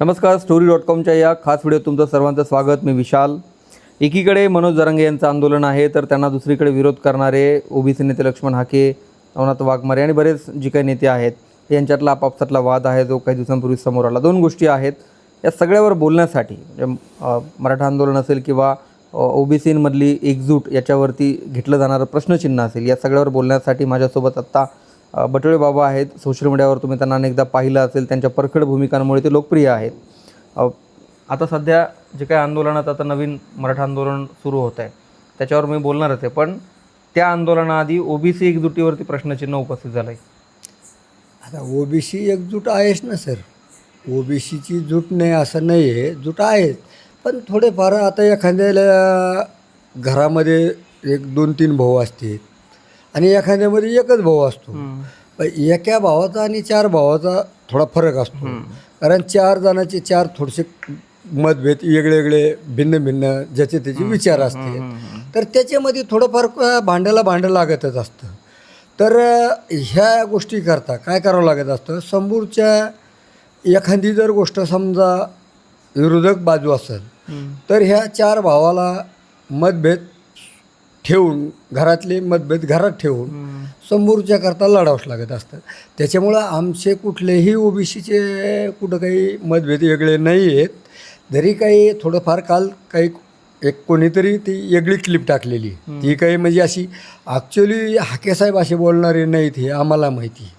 नमस्कार story dot कॉमच्या या खास व्हिडिओ तुमचं सर्वांचं स्वागत. मी विशाल. एकीकडे मनोज जरांगे यांचं आंदोलन आहे तर त्यांना दुसरीकडे विरोध करणारे ओबीसी नेते लक्ष्मण हाके नवनाथ वाघमारे आणि बरेच जे काही नेते आहेत यांच्यातला आपापसातला वाद आहे जो काही दिवसांपूर्वी समोर आला. दोन गोष्टी आहेत. या सगळ्यावर बोलण्यासाठी म्हणजे मराठा आंदोलन असेल किंवा ओबीसीमधली एकजूट याच्यावरती घेतलं जाणारं प्रश्नचिन्ह असेल या सगळ्यावर बोलण्यासाठी माझ्यासोबत आत्ता बटुळे बाबा आहेत. सोशल मीडियावर तुम्ही त्यांना अनेकदा पाहिलं असेल त्यांच्या परखड भूमिकांमुळे ते लोकप्रिय आहेत. आता सध्या जे काही आंदोलनात आता नवीन मराठा आंदोलन सुरू होत आहे त्याच्यावर मी बोलणारच आहे पण त्या आंदोलनाआधी ओबीसी एकजुटीवरती प्रश्नचिन्ह उपस्थित झालं आहे आता ओबीसी एकजूट आहेच ना सर. ओबीसीची जूट नाही असं नाही आहे. जूट आहेच. पण थोडेफार आता एखाद्याला घरामध्ये एक दोन तीन भाऊ असतील आणि एखाद्यामध्ये एकच भाऊ असतो. एका भावाचा आणि चार भावाचा थोडा फरक असतो. कारण चार जणांचे चार थोडेसे मतभेद वेगळे वेगळे भिन्न भिन्न ज्याचे त्याचे विचार असते. तर त्याच्यामध्ये थोडंफार भांड्याला भांडं लागतच असतं. तर ह्या गोष्टी करता काय करावं लागत असतं? समोरच्या एखादी जर गोष्ट समजा विरोधक बाजू असेल तर ह्या चार भावाला मतभेद ठेवून घरातले मतभेद घरात ठेवून समोरच्या करता लढावंच लागत असतं त्याच्यामुळं आमचे कुठलेही ओबीसीचे कुठं काही मतभेद वेगळे नाही आहेत. जरी काही थोडंफार काल काही एक कोणीतरी ती वेगळी क्लिप टाकलेली. ती काही म्हणजे अशी ॲक्च्युली हाकेसाहेब असे बोलणारे नाहीत हे आम्हाला माहिती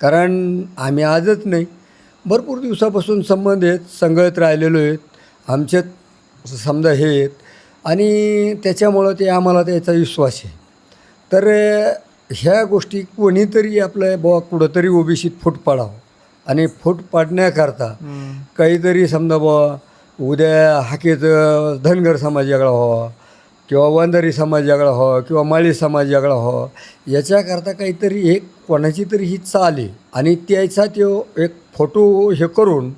कारण आम्ही आजच नाही. भरपूर दिवसापासून संबंध आहेत संगत राहिलेलो आहेत. आमच्यात समजा हे आहेत. आणि त्याच्यामुळं ते आम्हाला त्याचा विश्वास आहे. तर ह्या गोष्टी कोणीतरी आपलं बुवा कुठंतरी ओबीसीत फूट पाडावं. आणि फूट पाडण्याकरता काहीतरी समजा बुवा उद्या हाकेचं धनगर समाज वेगळा व्हावा किंवा वंजारी समाज वेगळा व्हावा किंवा माळी समाज वेगळा व्हावा याच्याकरता काहीतरी एक कोणाची तरी ही चाल आहे. आणि त्याचा तो एक फोटो हे करून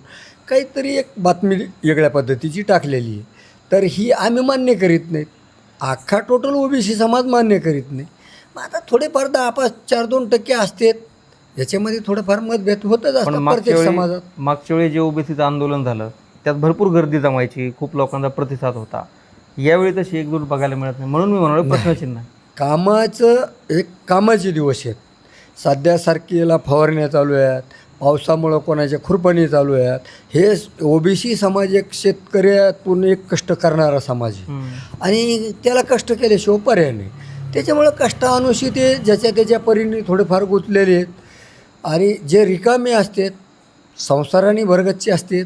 काहीतरी एक बातमी वेगळ्या पद्धतीची टाकलेली आहे. तर ही आम्ही मान्य करीत नाहीत. अख्खा टोटल ओबीसी समाज मान्य करीत नाही. मग आता थोडेफार दहा पाच चार दोन टक्के असतात. याच्यामध्ये थोडंफार मतभेद होतच असतात प्रत्येक समाजात. मागच्या वेळी जे ओबीसीचं आंदोलन झालं त्यात भरपूर गर्दी जमायची खूप लोकांचा प्रतिसाद होता. यावेळी तशी एकजूट बघायला मिळत नाही. म्हणून मी म्हणालो प्रश्नचिन्ह. कामाचं एक कामाचे दिवस आहेत. सध्या सारखीला फवारण्या चालू आहेत. पावसामुळं कोणाच्या खुरपणी चालू आहेत. हे ओबीसी समाज एक शेतकऱ्यातून एक कष्ट करणारा समाज आहे. आणि त्याला कष्ट केल्याशिवाय पर्याय नाही. त्याच्यामुळं कष्टानुशी ते ज्याच्या त्याच्या परीने थोडेफार गुंतलेले आहेत. आणि जे रिकामे असतात संसाराने भरगतचे असतात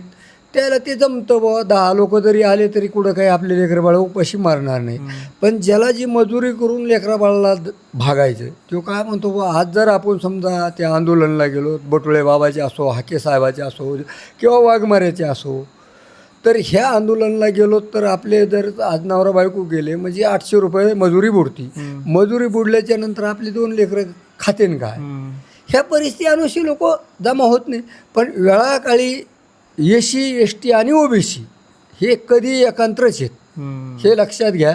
त्याला ते जमतं बुवा. दहा लोक जरी आले तरी कुठं काही आपले लेकरं बाळ उपाशी मारणार नाही. पण ज्याला जी मजुरी करून लेकरा बाळाला भागायचं तो काय म्हणतो बुवा आज जर आपण समजा त्या आंदोलनाला गेलो बटुळे बाबाचे असो हाके साहेबाचे असो किंवा वाघमाऱ्याचे असो तर ह्या आंदोलनाला गेलो तर आपले जर आज नवरा बायको गेले म्हणजे आठशे रुपये मजुरी बुडती. मजुरी बुडल्याच्या नंतर आपली दोन लेकरं खातेन काय? ह्या परिस्थिती अनुषी लोक जमा होत नाही. पण वेळाकाळी एस सी एस टी आणि ओबीसी हे कधी एकांत्रच आहेत. हे लक्षात घ्या.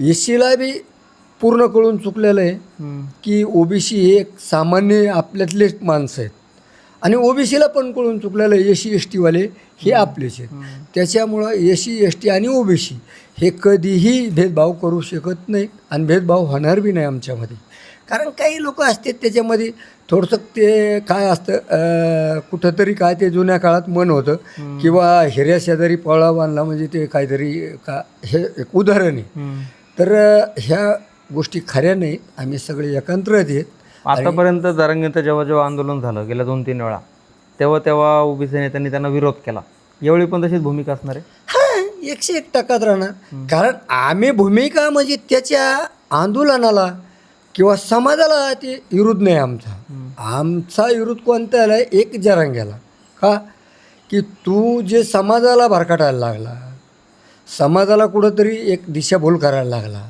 एस सीला बी पूर्ण कळून चुकलेलं आहे की ओबीसी हे एक सामान्य आपल्यातलेच माणसं आहेत. आणि ओबीसीला पण कळून चुकलेलं आहे एस सी एस टीवाले हे आपलेच आहेत. त्याच्यामुळं एस सी एस टी आणि ओबीसी हे कधीही भेदभाव करू शकत नाहीत आणि भेदभाव होणार बी नाही आमच्यामध्ये. कारण काही लोक असतात त्याच्यामध्ये थोडंसं ते काय असतं कुठंतरी काय ते जुन्या काळात मन होतं किंवा हिऱ्या शेजारी पळा बांधला म्हणजे ते काहीतरी का हे एक उदाहरण आहे. तर ह्या गोष्टी खऱ्या नाहीत आम्ही सगळे एकत्रित आहेत. आतापर्यंत जरांगेचं जेव्हा जेव्हा आंदोलन झालं गेल्या दोन तीन वेळा तेव्हा तेव्हा ओबीसी नेत्यांनी त्यांना विरोध केला. यावेळी पण तशीच भूमिका असणार आहे? हा एकशे एक टक्कात राहणार. कारण आम्ही भूमिका म्हणजे त्याच्या आंदोलनाला किंवा समाजाला ते विरोध नाही आमचा. आमचा विरोध कोणता आला एक जरांग्याला. का? की तू जे समाजाला भरकटायला लागला समाजाला कुठंतरी एक दिशाभूल करायला लागला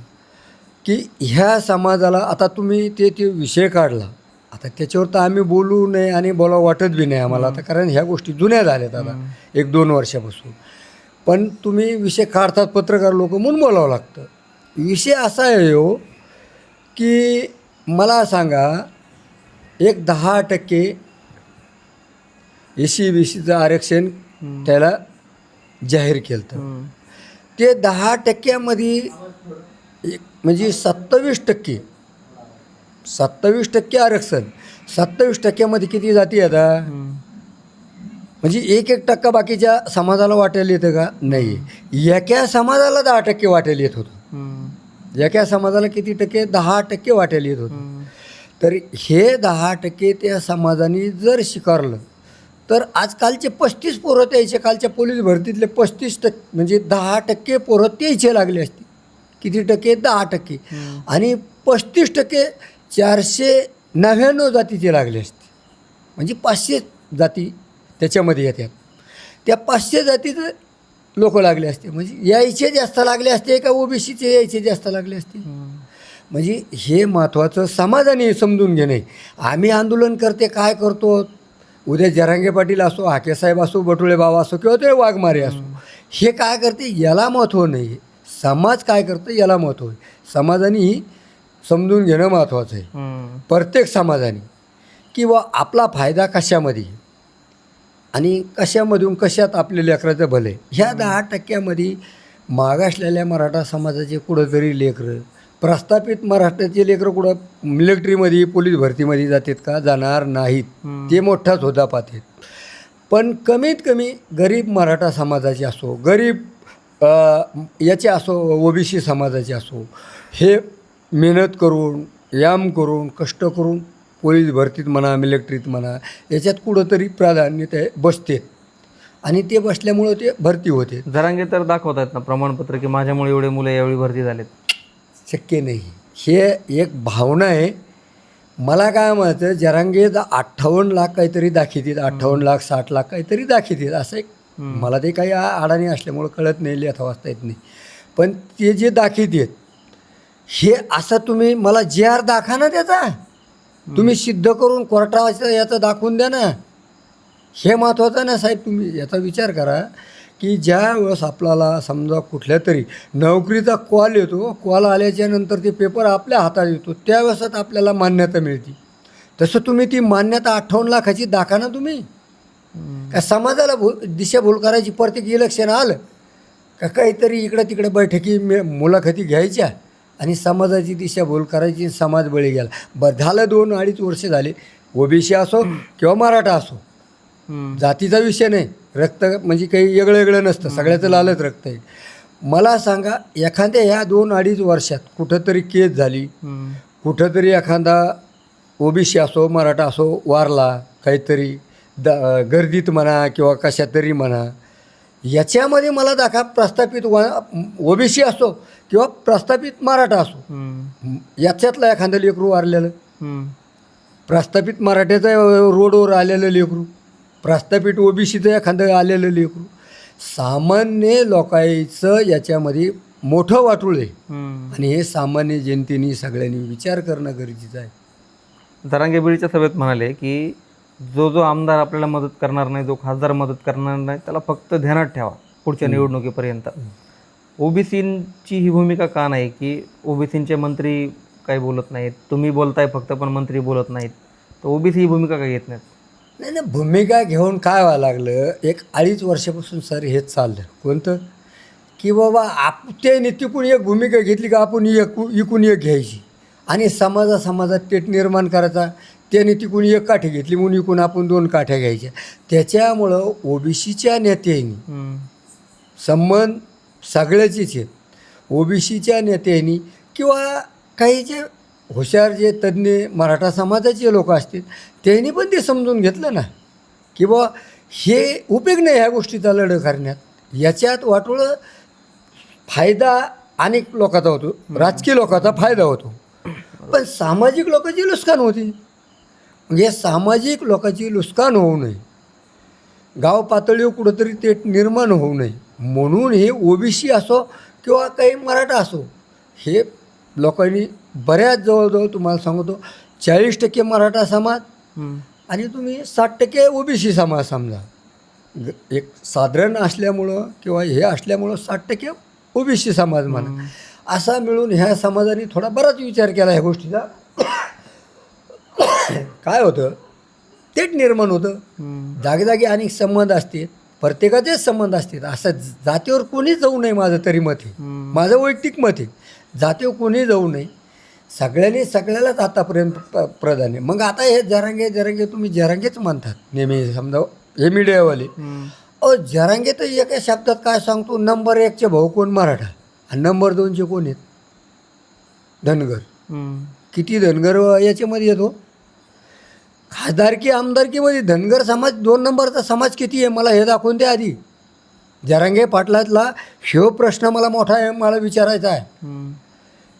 की ह्या समाजाला आता तुम्ही ते ते विषय काढला. आता त्याच्यावर तर आम्ही बोलू नये आणि बोलावं वाटत बी नाही आम्हाला. आता कारण ह्या गोष्टी जुन्या झाल्यात आता एक दोन वर्षापासून. पण तुम्ही विषय काढतात पत्रकार लोक म्हणून बोलावं लागतं. विषय असा आहे हो की मला सांगा एक दहा टक्के एस सी बी सीचं आरक्षण त्याला जाहीर केलं. ते दहा टक्क्यामध्ये एक म्हणजे सत्तावीस टक्के सत्तावीस टक्के आरक्षण सत्तावीस टक्क्यामध्ये किती जाती आता. म्हणजे एक एक टक्का बाकीच्या समाजाला वाटायला येतं का नाही एका समाजाला दहा टक्के वाटायला येत होतं. एका समाजाला किती टक्के? दहा टक्के वाटायला येत होतं. तर हे दहा टक्के त्या समाजाने जर स्वीकारलं तर आजकालचे पस्तीस पोरं त्याचे कालच्या पोलीस भरतीतले पस्तीस टक्के म्हणजे दहा टक्के पोरं त्याचे लागले असते. किती टक्के? दहा टक्के. आणि पस्तीस टक्के चारशे नव्याण्णव जातीचे लागले असते. म्हणजे पाचशे जाती त्याच्यामध्ये येतात. त्या पाचशे जातीचं लोक लागले असते. म्हणजे यायचे जास्त लागले असते का ओबीसीचे यायचे जास्त लागले असते? म्हणजे हे महत्त्वाचं समाजाने समजून घेणे. आम्ही आंदोलन करते काय करतो? उद्या जरांगे पाटील असो हाकेसाहेब असो बटुळे बाबा असो किंवा ते वाघमारे असो. हे काय करते? याला महत्त्व नाही. समाज काय करतं? याला महत्त्व आहे. समाजाने समजून घेणं महत्त्वाचं आहे. प्रत्येक समाजाने. किंवा आपला फायदा कशामध्ये? आणि कशामधून कशात आपल्या लेकराचं भलं आहे? ह्या दहा टक्क्यामध्ये मागासलेल्या मराठा समाजाचे कुठंतरी लेकरं प्रस्थापित मराठाचे लेकरं कुठं मिलिटरीमध्ये पोलीस भरतीमध्ये जातात का? जाणार नाहीत. ते मोठाच होता पाहतात. पण कमीत कमी गरीब मराठा समाजाचे असो गरीब याचे असो ओबीसी समाजाचे असो हे मेहनत करून व्यायाम करून कष्ट करून पोलीस भरतीत म्हणा मिलिटरीत म्हणा याच्यात कुठंतरी प्राधान्य ते बसतेत आणि ते बसल्यामुळं ते भरती होते. जरांगे तर दाखवत आहेत ना प्रमाणपत्र की माझ्यामुळे एवढे मुलं यावेळी भरती झालेत. शक्य नाही. हे एक भावना आहे. मला काय म्हणायचं जरांगेत अठ्ठावन्न लाख काहीतरी दाखितीत अठ्ठावन्न लाख साठ लाख काहीतरी दाखितीत असं एक मला ते काही आ- अडाणी असल्यामुळं कळत नाही लिहिता वाचता येत नाही. पण ते जे दाखित आहेत हे असं तुम्ही मला जे आर दाखवा ना त्याचा. तुम्ही सिद्ध करून कोर्टाचं याचं दाखवून द्या ना. हे महत्त्वाचं ना साहेब तुम्ही याचा विचार करा की ज्या वेळेस आपल्याला समजा कुठल्या तरी नोकरीचा कॉल येतो कॉल आल्याच्यानंतर ते पेपर आपल्या हातात येतो त्यावेळेसच आपल्याला मान्यता मिळते. तसं तुम्ही ती मान्यता अठ्ठावन्न लाखाची दाखा ना तुम्ही. का समाजाला भूल दिशाभूल करायची प्रत्येक इलेक्शन आलं का काहीतरी इकडं तिकडे बैठकी मे मुलाखती घ्यायच्या. आणि समाजाची दिशाभूल करायची समाज बळी गेला. बरं झालं दोन अडीच वर्ष झाले. ओबीसी असो किंवा मराठा असो. जातीचा विषय नाही. रक्त म्हणजे काही वेगळं वेगळं नसतं. सगळ्याचं लालच रक्त आहे. मला सांगा एखाद्या ह्या दोन अडीच वर्षात कुठंतरी केस झाली. कुठंतरी एखादा ओबीसी असो मराठा असो वारला काहीतरी द गर्दीत म्हणा किंवा कशात तरी म्हणा याच्यामध्ये मला दाखवा प्रस्थापित वा ओबीसी असो किंवा प्रस्थापित मराठा असो. याच्यातलं एखादं लेकरू वारलेलं. प्रस्थापित मराठ्याचं रोडवर आलेलं लेकरू. प्रस्थापित ओबीसीचं एखादं आलेलं लेकरू. सामान्य लोकांचं याच्यामध्ये मोठं वाटूळ आहे. आणि हे सामान्य जनतेने सगळ्यांनी विचार करणं गरजेचं आहे. जरांगे बीडच्या सभेत म्हणाले की जो जो आमदार आपल्याला मदत करणार नाही जो खासदार मदत करणार नाही त्याला फक्त ध्यानात ठेवा पुढच्या निवडणुकीपर्यंत. ओबीसींची ही भूमिका का नाही? की ओबीसींचे मंत्री काही बोलत नाहीत. तुम्ही बोलताय फक्त पण मंत्री बोलत नाहीत. तर ओबीसी ही भूमिका का घेत नाहीत? नाही नाही भूमिका घेऊन काय व्हायला लागलं? एक अडीच वर्षापासून सर हेच चाललं कोणतं? की बाबा आप त्याने तिकून एक भूमिका घेतली का आपण एक इकून एक घ्यायची? आणि समाजा समाजात तेट निर्माण करायचा. त्याने तिकून एक काठी घेतली म्हणून इकून आपण दोन काठ्या घ्यायच्या. त्याच्यामुळं ओबीसीच्या नेत्यांनी. संबंध सगळ्याचेच आहेत. ओबीसीच्या नेत्यांनी किंवा काही जे हुशार जे तज्ज्ञ मराठा समाजाचे लोक असतील त्यांनी पण ते समजून घेतलं ना की बुवा हे उपयोग नाही ह्या गोष्टीचा लढ करण्यात याच्यात वाटोळं फायदा अनेक लोकांचा होतो राजकीय लोकांचा फायदा होतो. पण सामाजिक लोकांची नुकसान होती. म्हणजे सामाजिक लोकांची नुकसान होऊ नये. गाव पातळीवर कुठंतरी ते निर्माण होऊ नये. म्हणून हे ओबीसी असो किंवा काही मराठा असो हे लोकांनी बऱ्याच जवळजवळ तुम्हाला सांगतो चाळीस टक्के मराठा समाज. आणि तुम्ही साठ टक्के ओबीसी समाज समजा. एक साधारण असल्यामुळं किंवा हे असल्यामुळं साठ टक्के ओबीसी समाज म्हणा. असा मिळून ह्या समाजाने थोडा बराच विचार केला ह्या गोष्टीचा. काय होतं? तेच निर्माण होतं. हम्म. जागी जागी अनेक संबंध असतात प्रत्येकाचेच संबंध असतात असं जातीवर कोणी जाऊ नये माझं तरी मत आहे. माझं वैयक्तिक मत आहे. जातीवर कोणी जाऊ नये. सगळ्यांनी सगळ्यालाच आतापर्यंत प- प्रधान आहे. मग आता हे जरांगे जरांगे तुम्ही जरांगेच म्हणतात नेहमी. समजा हे मीडियावाले. अ जरांगे तर एका शब्दात काय सांगतो? नंबर एकचे भाऊ कोण? मराठा. आणि नंबर दोनचे कोण आहेत? धनगर. किती धनगर याच्यामध्ये येतो? खासदारकी आमदारकीमध्ये धनगर समाज दोन नंबरचा समाज किती आहे? मला हे दाखवून द्या आधी. जरांगे पाटलातला शिव प्रश्न मला मोठा आहे मला विचारायचा आहे.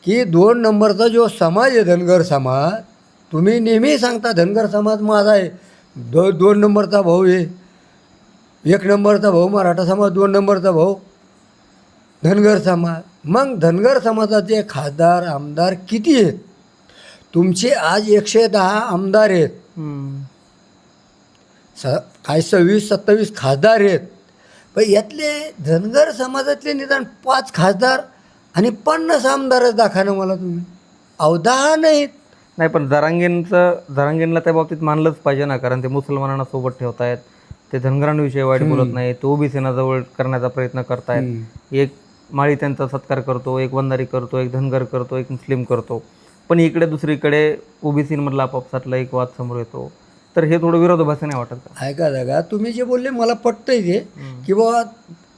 की दोन नंबरचा जो समाज आहे धनगर समाज तुम्ही नेहमी सांगता धनगर समाज माझा आहे दो दोन नंबरचा भाऊ आहे. एक नंबरचा भाऊ मराठा समाज दोन नंबरचा भाऊ धनगर समाज. मग धनगर समाजाचे खासदार आमदार किती आहेत? तुमचे आज एकशे दहा आमदार आहेत. स काय सव्वीस सत्तावीस खासदार आहेत. पण यातले धनगर समाजातले निदान पाच खासदार आणि पन्नास आमदारच दाखवा ना मला तुम्ही. दहा नाहीत. नाही पण जरांगेंचं जरांगेंना त्या बाबतीत मानलंच पाहिजे ना कारण ते मुसलमानांना सोबत ठेवतायत. ते धनगरांविषयी वाईट बोलत नाही तो ओबीसीना जवळ करण्याचा प्रयत्न करतायत. एक माळी त्यांचा सत्कार करतो एक वंदारी करतो एक धनगर करतो एक मुस्लिम करतो. पण इकडे दुसरीकडे ओबीसीमधला आपापसातला एक वाद समोर येतो. तर हे थोडं विरोधाभासी नाही वाटत का? ऐका दादा तुम्ही जे बोलले मला पटतंय ते की बाबा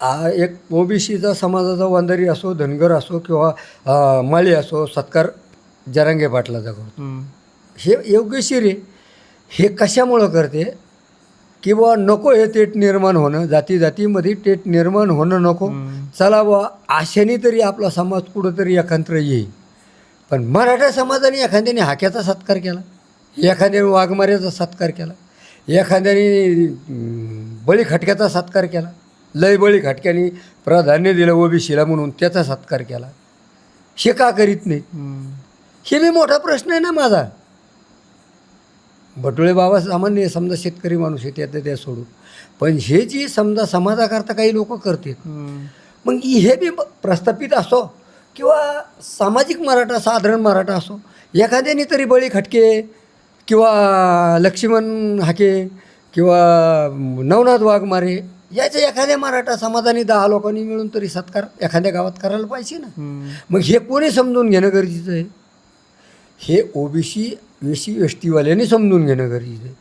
आ, एक ओबीसीचा समाजाचा वंदारी असो धनगर असो किंवा माळी असो सत्कार जरांगे करतो. हम्म. हे योग्यशीर आहे हे कशामुळं करते? की बुवा नको हे तेट निर्माण होणं जाती जातीमध्ये तेट निर्माण होणं नको. चला बुवा आशेने तरी आपला समाज कुठंतरी एकत्र येईल. पण मराठा समाजाने एखाद्याने हाक्याचा सत्कार केला एखाद्याने वाघमाऱ्याचा सत्कार केला एखाद्याने बळी खटक्याचा सत्कार केला लय बळी खटक्याने प्राधान्य दिलं ओबीसीला म्हणून त्याचा सत्कार केला हे का करीत हम्म. हे बी मोठा प्रश्न आहे ना माझा बटुळे बाबा सामान्य समजा शेतकरी माणूस आहे त्याचं त्या सोडून पण हे जी समजा समाजाकरता काही लोक करतात. मग हे बी प्रस्थापित असो किंवा सामाजिक मराठा साधारण मराठा असो एखाद्याने तरी बळी खटके किंवा लक्ष्मण हाके किंवा नवनाथ वाघमारे याच्या एखाद्या मराठा समाजाने दहा लोकांनी मिळून तरी सत्कार एखाद्या गावात करायला पाहिजे ना. मग हे कोणी समजून घेणं गरजेचं आहे? हे ओबीसी एस सी एस टीवाल्यांनी समजून घेणं गरजेचं आहे.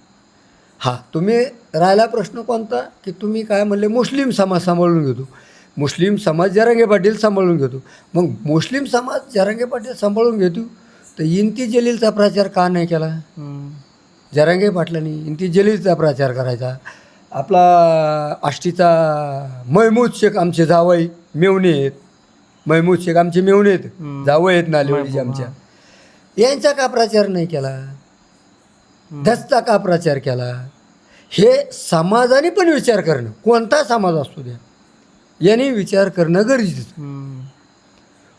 हां तुम्ही राहिला प्रश्न कोणता? की तुम्ही काय म्हणले मुस्लिम समाज सांभाळून घेतो. मुस्लिम समाज जरांगे पाटील सांभाळून घेतो. मग मुस्लिम समाज जरांगे पाटील सांभाळून घेतो तर इंती जलीलचा प्रचार का नाही केला. जरांगे पाटलांनी इंती जलीलचा प्रचार करायचा. आपला आष्टीचा महमूद शेख आमचे जावई मेवणे आहेत. महमूद शेख आमचे मेवणे आहेत. जावई आहेत नालेवाडीचे आमच्या. यांचा का प्रचार नाही केला? धसचा का प्रचार केला? हे समाजाने पण विचार करणं. कोणता समाज असतो द्या. याने विचार करणं गरजेचं.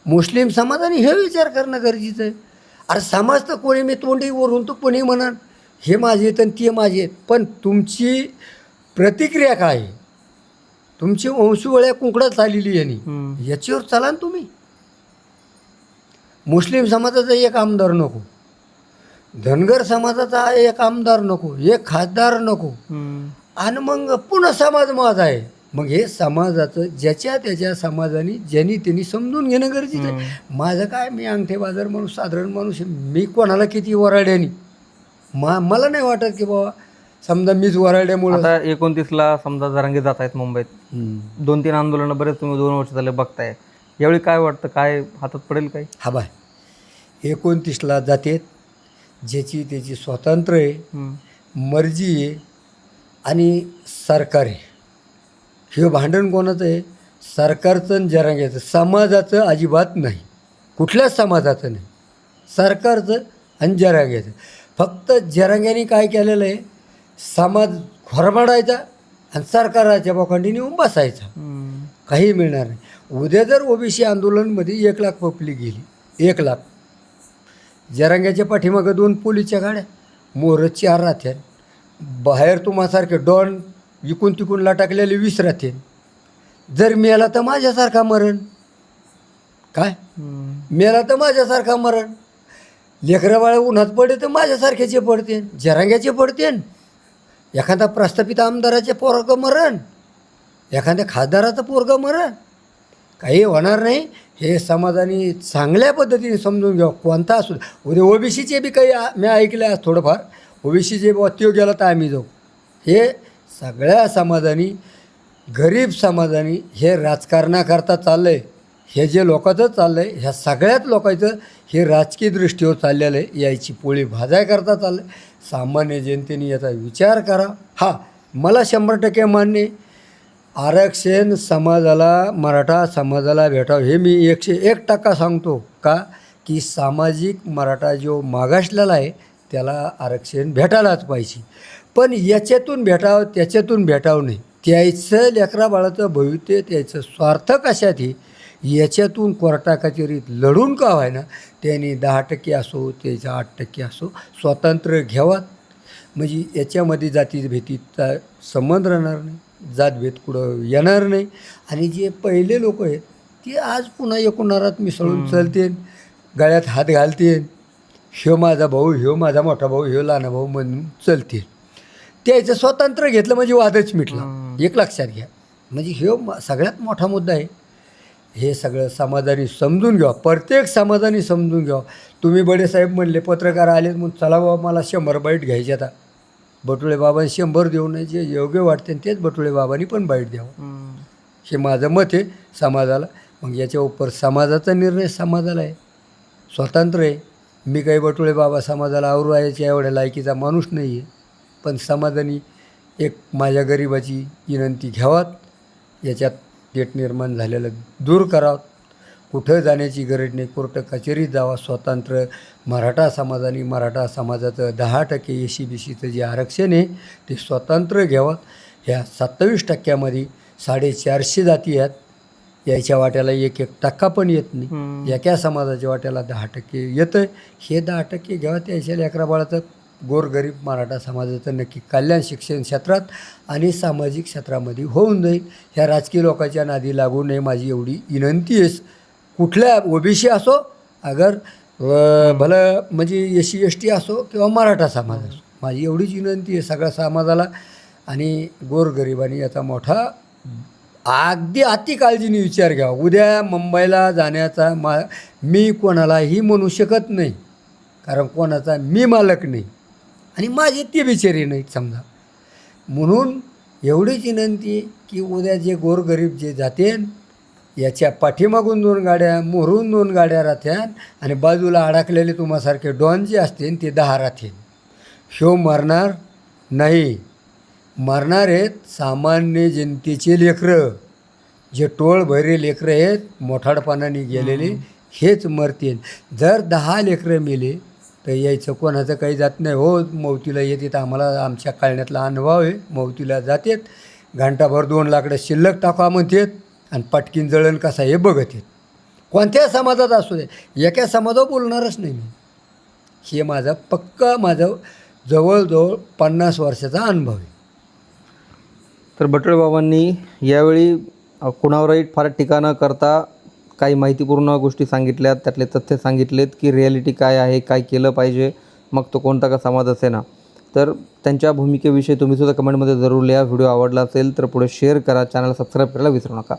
मुस्लिम समाजाने हे विचार करणं गरजेचं आहे. अरे समाज तर कोणी मी तोंडी वरून तर कोणी म्हणा हे माझे आहेत आणि ते माझे आहेत. पण तुमची प्रतिक्रिया काय आहे? तुमची वंशवळ्या कुंकडात चाललेली यांनी. हम्म. याच्यावर चला ना तुम्ही. मुस्लिम समाजाचा एक आमदार नको. धनगर समाजाचा एक आमदार नको. एक खासदार नको. आणि मग पुन्हा समाज माझा आहे. मग हे समाजाचं ज्याच्या त्याच्या समाजाने ज्यांनी त्यांनी समजून घेणं गरजेचं आहे. माझं काय मी अंगठे बाजार माणूस साधारण माणूस आहे. मी कोणाला किती वराड्यानी? मा मला नाही वाटत की बाबा समजा मीच वराड्यामुळं आता एकोणतीसला समजा जरांगे जात आहेत मुंबईत. हम्म. दोन तीन आंदोलनं बरेच तुम्ही दोन वर्ष झाले बघताय. यावेळी काय वाटतं? काय हातात पडेल काय हा बाय. एकोणतीसला जातेत ज्याची त्याची स्वातंत्र्य आहे. मर्जी आहे. आणि सरकार आहे. हे भांडण कोणाचं आहे? सरकारचं आणि जरांग्याचं समाजाचं अजिबात नाही. कुठल्याच समाजाचं नाही. सरकारचं आणि जरांग्याचं फक्त जरांग्याने काय केलेलं आहे? समाज खोरमाडायचा आणि सरकाराच्या बोखंडी नेऊन बसायचा. हम्म. काही मिळणार नाही. उद्या जर ओबीसी आंदोलनमध्ये एक लाख पब्लिक गेली एक लाख. जरांग्याच्या पाठीमागं दोन पोलीसच्या गाड्या मोर चार राहत्या बाहेर तुम्हासारखे डॉन इकून तिकून टाकलेले वीस राहते जर मेला तर माझ्यासारखा मरण. काय. मेला तर माझ्यासारखा मरण. लेकरं बाळा उन्हात पडे तर माझ्यासारख्याचे पडते. जरांग्याचे पडते. एखादा प्रस्थापित आमदाराचे पोरग मरण. एखाद्या खासदाराचं पोरगं मरण. काही होणार नाही. हे समाजाने चांगल्या पद्धतीने समजून घ्यावं. कोणता असू. उद्या ओबीसीचे बी काही मी ऐकले आज थोडंफार. ओबीसीचे त्यो गेला तर आम्ही जाऊ. हे सगळ्या समाजाने गरीब समाजाने हे राजकारणाकरता चाललं आहे हे जे लोकांचं चाललं आहे ह्या सगळ्याच लोकांचं हे राजकीय दृष्टीवर चाललेलं आहे याची पोळी भाजायकरता चाललं आहे सामान्य जनतेने याचा विचार करा. हा मला शंभर टक्के मान्य आरक्षण समाजाला मराठा समाजाला भेटावं हे मी एकशे एक टक्का सांगतो का? की सामाजिक मराठा जो मागासलेला आहे त्याला आरक्षण भेटायलाच पाहिजे. पण याच्यातून भेटावं त्याच्यातून भेटावं नाही. त्याचं लेकरा बाळाचं भविष्य त्याचं स्वार्थ कशात याच्यातून कोर्टा कचेरीत लढून का व्हायना? त्यांनी दहा टक्के असो त्याचं आठ टक्के असो स्वातंत्र्य घ्यावा म्हणजे याच्यामध्ये जाती भेटीचा संबंध राहणार नाही जातभेद कुठं येणार नाही. आणि जे पहिले लोक आहेत ते आज पुन्हा एकूणारात मिसळून चालतील गळ्यात हात घालतील ह्यो माझा भाऊ ह्यो माझा मोठा भाऊ ह्यो लहान भाऊ म्हणून चलतील त्याचं स्वातंत्र्य घेतलं म्हणजे वादच मिटला. एक लक्षात घ्या. म्हणजे म- सगळ्यात मोठा मुद्दा आहे. हे सगळं समाजाने समजून घ्या. प्रत्येक समाजाने समजून घ्या. तुम्ही बडेसाहेब म्हणले पत्रकार आलेत म्हणून चला बाबा मला शंभर बाईट घ्यायचे आता. बटुळे बाबांनी शंभर देऊ नये जे योग्य वाटते तेच बटुळे बाबांनी पण बाईट द्यावं. हे माझं मत आहे समाजाला. मग याच्या उपर समाजाचा निर्णय समाजाला आहे. स्वतंत्र आहे. मी काही बटुळे बाबा समाजाला आवरू याच्या एवढ्या लायकीचा माणूस नाही आहे पण समाजाने एक माझ्या गरिबाची विनंती घ्यावात. याच्यात गेट निर्माण झालेलं दूर करावं. कुठं जाण्याची गरज नाही. कोर्ट कचेरीत जावा. स्वतंत्र मराठा समाजाने मराठा समाजाचं दहा टक्के ए सी बी सीचं जे आरक्षण आहे ते स्वतंत्र घ्यावं. ह्या सत्तावीस टक्क्यामध्ये साडेचारशे जाती आहेत. याच्या वाट्याला एक एक टक्का पण येत नाही. एका समाजाच्या वाट्याला दहा टक्के येतं. हे दहा टक्के घ्यावं. त्याच्या लेकरा बाळाचं गोरगरीब मराठा समाजाचं नक्की कल्याण शिक्षण क्षेत्रात आणि सामाजिक क्षेत्रामध्ये होऊन जाईल. ह्या राजकीय लोकांच्या नादी लागू नये माझी एवढी विनंती आहे. कुठल्या ओबीसी असो अगर भलं म्हणजे एस सी एस टी असो किंवा मराठा समाज असो माझी एवढीच विनंती आहे सगळ्या समाजाला. आणि गोरगरिबांनी याचा मोठा अगदी अति काळजीने विचार घ्या उद्या मुंबईला जाण्याचा मा मी कोणालाही म्हणू शकत नाही. कारण कोणाचा मी मालक नाही. आणि माझे ते बिचारी नाहीत समजा. म्हणून एवढीच विनंती की उद्या जे गोरगरीब जे जातेन याच्या पाठीमागून दोन गाड्या मोहरून दोन गाड्या राहत्यान आणि बाजूला अडकलेले तुम्हासारखे डॉन जे असतील ते दहा राहतील. ह्यो मरणार नाही. मरणार आहेत सामान्य जनतेचे लेकरं. जे टोळ भैरे लेकरं आहेत मोठाडपणाने गेलेले हेच मरतील. जर दहा लेकरं मेले काही यायचं कोणाचं काही जात नाही. हो मौतीला येते तर आम्हाला आमच्या काळण्यातला अनुभव आहे. मौतीला जातेत. घंटाभर दोन लाकडं शिल्लक टाका म्हणतात. आणि पटकीन जळण कसा हे बघत आहेत. कोणत्या समाजात असू दे एका समाजावर बोलणारच नाही मी. हे माझा पक्का माझं जवळजवळ पन्नास वर्षाचा अनुभव आहे. तर बटळे बाबांनी यावेळी कुणावरही फार टीका न करता काही माहितीपूर्ण गोष्टी सांगितल्यात त्यातले तथ्य सांगितलेत की रिॲलिटी काय आहे काय केलं पाहिजे मग तो कोणता का समाज असे ना तर त्यांच्या भूमिकेविषयी तुम्हीसुद्धा कमेंटमध्ये जरूर लिहा. व्हिडिओ आवडला असेल तर पुढे शेअर करा. चॅनल सबस्क्राईब करायला विसरू नका.